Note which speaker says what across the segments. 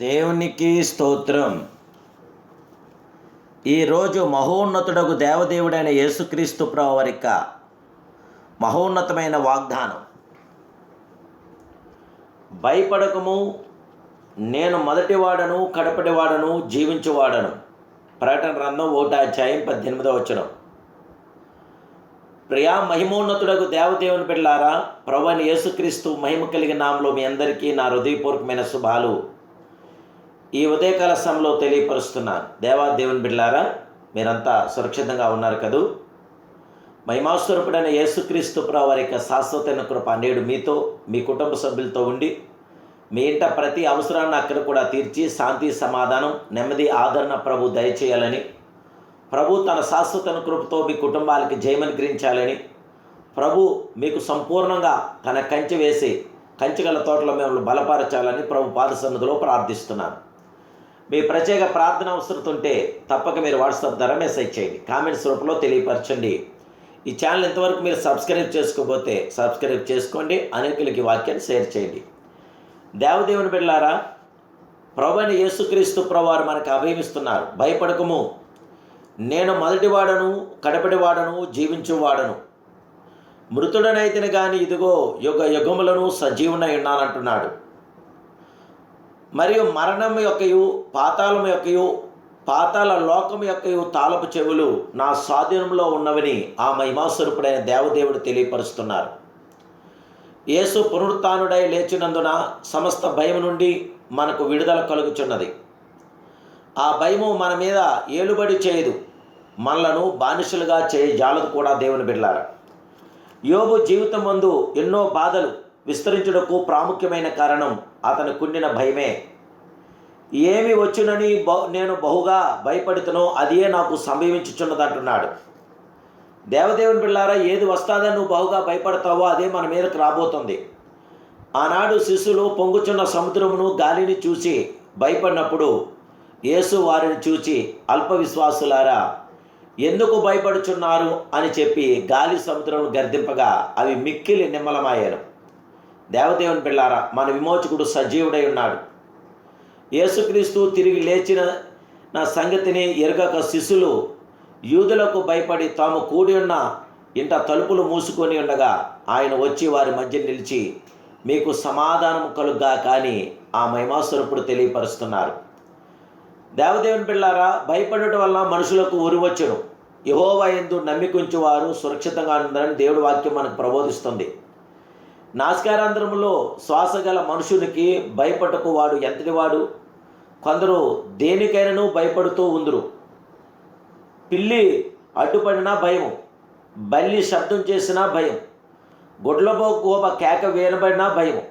Speaker 1: దేవునికి స్తోత్రం. ఈరోజు మహోన్నతుడకు దేవదేవుడైన యేసుక్రీస్తు ప్రవరిక మహోన్నతమైన వాగ్దానం. భయపడకము నేను మొదటివాడను కడపటివాడను జీవించువాడను ప్రకటన రంధం ఒకటి అధ్యాయం పద్దెనిమిదో వచ్చడం ప్రియా మహిమోన్నతుడకు దేవదేవుని బిడ్డారా ప్రభుని యేసుక్రీస్తు మహిమ కలిగిన నామలో మీ అందరికీ నా హృదయపూర్వకమైన శుభాలు. ఈ ఉదయకాల సమయంలో తెలియపరుస్తున్నాను. దేవా దేవుని బిడ్లారా మీరంతా సురక్షితంగా ఉన్నారు కదూ? మహిమాస్వరూపుడైన యేసుక్రీస్తు ప్రభు వారి యొక్క శాశ్వతైన కృప నేడు మీతో మీ కుటుంబ సభ్యులతో ఉండి మీ ఇంట ప్రతి అవసరాన్ని అక్కడ కూడా తీర్చి శాంతి సమాధానం నెమ్మది ఆదరణ ప్రభు దయచేయాలని ప్రభు తన శాశ్వతన కృపతో మీ కుటుంబాలకి జయమనుగ్రహించాలని ప్రభు మీకు సంపూర్ణంగా తన కంచె వేసి కంచెగల తోటలో మిమ్మల్ని బలపరచాలని ప్రభు పాద సన్నిధిలో ప్రార్థిస్తున్నాను. మీ ప్రత్యేక ప్రార్థన అవసరం ఉంటే తప్పక మీరు వాట్సాప్ ద్వారా మెసేజ్ చేయండి. కామెంట్స్ రూపంలో తెలియపరచండి. ఈ ఛానల్ ఇంతవరకు మీరు సబ్స్క్రైబ్ చేసుకోకపోతే సబ్స్క్రైబ్ చేసుకోండి. అనేకులకి వాక్యాన్ని షేర్ చేయండి. దేవదేవుని బిడ్డారా ప్రభుని యేసుక్రీస్తు ప్రభువారు మనకు అభయమిస్తున్నారు. భయపడకము. నేను మొదటివాడను కడపటివాడను జీవించువాడను. మృతుడనైతిని కానీ ఇదిగో యుగ యుగములను సజీవునై ఉన్నానంటున్నాడు. మరియు మరణం యొక్కయు పాతాళం యొక్కయు పాతాల లోకం యొక్కయు తాళపు చెవులు నా స్వాధీనంలో ఉన్నవని ఆ మహిమాస్వరూపుడైన దేవదేవుడు తెలియపరుస్తున్నారు. యేసు పునరుత్డై లేచినందున సమస్త భయం నుండి మనకు విడుదల కలుగుచున్నది. ఆ భయము మన మీద ఏలుబడి చేయదు. మనలను బానిసలుగా చేయ జాలదు కూడా దేవుని బిడ్డారు యోగు జీవితం ముందు ఎన్నో బాధలు విస్తరించుటకు ప్రాముఖ్యమైన కారణం అతను కుండిన భయమే. ఏమి వచ్చునని నేను బహుగా భయపడుతునో అదే నాకు సంభవించుచున్నదంటున్నాడు. దేవదేవుని పిల్లారా ఏది వస్తాదని నువ్వు బహుగా భయపడతావో అదే మన మీదకి రాబోతుంది. ఆనాడు శిశులు పొంగుచున్న సముద్రమును గాలిని చూసి భయపడినప్పుడు యేసు వారిని చూచి అల్ప విశ్వాసులారా ఎందుకు భయపడుచున్నారు అని చెప్పి గాలి సముద్రం గర్దింపగా అవి మిక్కిలి నిమ్మలమయ్యారు దేవదేవుని పిల్లారా మన విమోచకుడు సజీవుడై ఉన్నాడు. యేసుక్రీస్తు తిరిగి లేచిన నా సంగతిని ఎరగక శిశులు యూదులకు భయపడి తాము కూడి ఉన్న ఇంట తలుపులు మూసుకొని ఉండగా ఆయన వచ్చి వారి మధ్య నిలిచి మీకు సమాధానం కలుగ్గా కానీ ఆ మహిమాస్వరూపుడు తెలియపరుస్తున్నారు. దేవదేవుని పిల్లారా భయపడటం వల్ల మనుషులకు ఉరివచ్చును యహోవా ఎందు నమ్మికుంచి వారు సురక్షితంగా ఉందని దేవుడి వాక్యం మనకు ప్రబోధిస్తుంది. నాస్కారాంధ్రములో శ్వాస గల మనుషునికి భయపడకు వాడు ఎంతటి వాడు? కొందరు దేనికైనాను భయపడుతూ ఉందరు. పిల్లి అడ్డుపడినా భయం బల్లి శబ్దం చేసినా భయం గుడ్లబో గోప కేక వేయబడినా భయం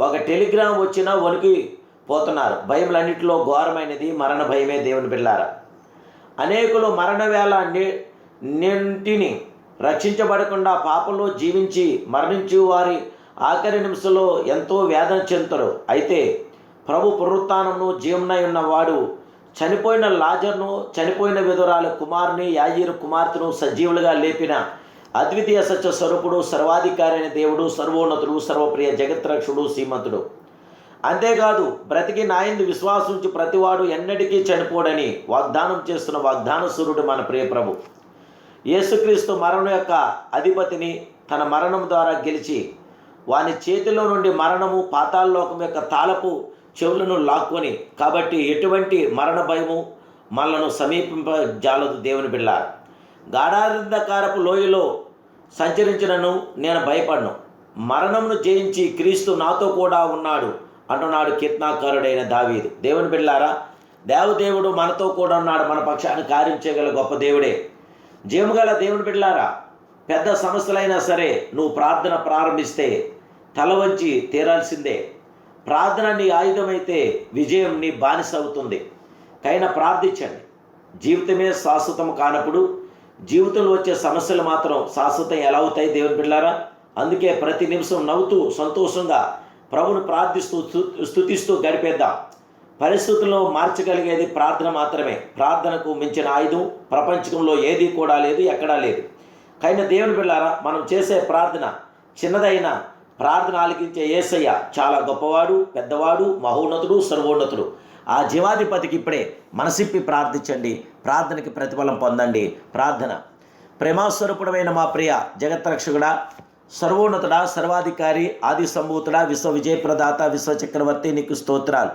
Speaker 1: ఒక టెలిగ్రామ్ వచ్చినా వణికి పోతున్నారు. భయములన్నింటిలో ఘోరమైనది మరణ భయమే దేవుని పిల్లారా అనేకులు మరణ వేళ నింటిని రక్షించబడకుండా పాపంలో జీవించి మరణించి వారి ఆఖరి నిమిషంలో ఎంతో వేదన చెందుతారు. అయితే ప్రభు పునరుత్నమును జీవనై ఉన్నవాడు చనిపోయిన లాజర్ను చనిపోయిన విధురాల కుమారుని యాజీరు కుమార్తెను సజీవులుగా లేపిన అద్వితీయ సత్య స్వరూపుడు సర్వాధికారి అయిన దేవుడు సర్వోన్నతుడు సర్వప్రియ జగత్రక్షుడు శ్రీమంతుడు. అంతేకాదు బ్రతికి నాయందు విశ్వాసించి ప్రతివాడు ఎన్నటికీ చనిపోడని వాగ్దానం చేస్తున్న వాగ్దాన సూర్యుడు మన ప్రియ ప్రభు. యేసుక్రీస్తు మరణం యొక్క అధిపతిని తన మరణం ద్వారా గెలిచి వాని చేతిలో నుండి మరణము పాతాళలోకం యొక్క తాళపు చెవులను లాక్కొని కాబట్టి ఎటువంటి మరణ భయము మనలను సమీపింప జాలదు దేవుని బిళ్ళ గాఢారంధకారపు లోయలో సంచరించినను నేను భయపడను. మరణమును జయించి క్రీస్తు నాతో కూడా ఉన్నాడు అంటున్నాడు కీర్తనాకారుడైన దావీదు. దేవుని బిళ్ళారా దేవదేవుడు మనతో కూడా ఉన్నాడు మన పక్షాన్ని కార్యం చేయగల గొప్ప దేవుడే. జీవగల దేవుని బిడ్లారా పెద్ద సమస్యలైనా సరే నువ్వు ప్రార్థన ప్రారంభిస్తే తల వంచి తీరాల్సిందే. ప్రార్థన నీ ఆయుధమైతే విజయం నీ బానిస అవుతుంది కైనా ప్రార్థించండి. జీవితమే శాశ్వతం కానప్పుడు జీవితంలో వచ్చే సమస్యలు మాత్రం శాశ్వతం ఎలా అవుతాయి దేవుని బిడ్డారా? అందుకే ప్రతి నిమిషం నవ్వుతూ సంతోషంగా ప్రభును ప్రార్థిస్తూ స్థుతిస్తూ గడిపేద్దాం. పరిస్థితుల్లో మార్చగలిగేది ప్రార్థన మాత్రమే. ప్రార్థనకు మించిన ఆయుధం ప్రపంచంలో ఏది కూడా లేదు ఎక్కడా లేదు. కైన దేవుని బిళ్ళారా మనం చేసే ప్రార్థన చిన్నదైనా ప్రార్థన ఆలకించే ఏసయ్య చాలా గొప్పవాడు పెద్దవాడు మహోన్నతుడు సర్వోన్నతుడు. ఆ జీవాధిపతికి ఇప్పుడే మనసిప్పి ప్రార్థించండి. ప్రార్థనకి ప్రతిఫలం పొందండి. ప్రార్థన. ప్రేమాస్వరూపుడమైన మా ప్రియ జగత్రక్షకుడా సర్వోన్నతుడా సర్వాధికారి ఆది సంభూతుడా విశ్వ విజయప్రదాత విశ్వ చక్రవర్తి నీకు స్తోత్రాలు.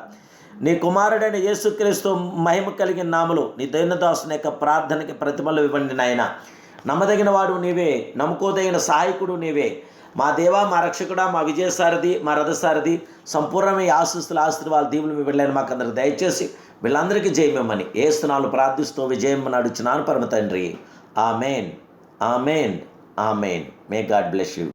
Speaker 1: నీ కుమారుడైన యేసుక్రీస్తు మహిమ కలిగిన నాములు నీ దైనదాసుని యొక్క ప్రార్థనకి ప్రతిఫలం ఇవ్వండి నాయన. నమ్మదగిన వాడు నీవే నమ్ముకోదగిన సహాయకుడు నీవే. మా దేవా మా రక్షకుడా మా విజయసారథి మా రథసారథి సంపూర్ణమైన ఆశిస్తుల ఆశీర్వాదాలు దీవులు మీ వెళ్ళాను మాకు అందరికి దయచేసి వీళ్ళందరికీ జయమేమని ఏ స్థానాలు ప్రార్థిస్తూ విజయం నడుచున్నాను పరమ తండ్రి. Amen. Amen. Amen. May God bless you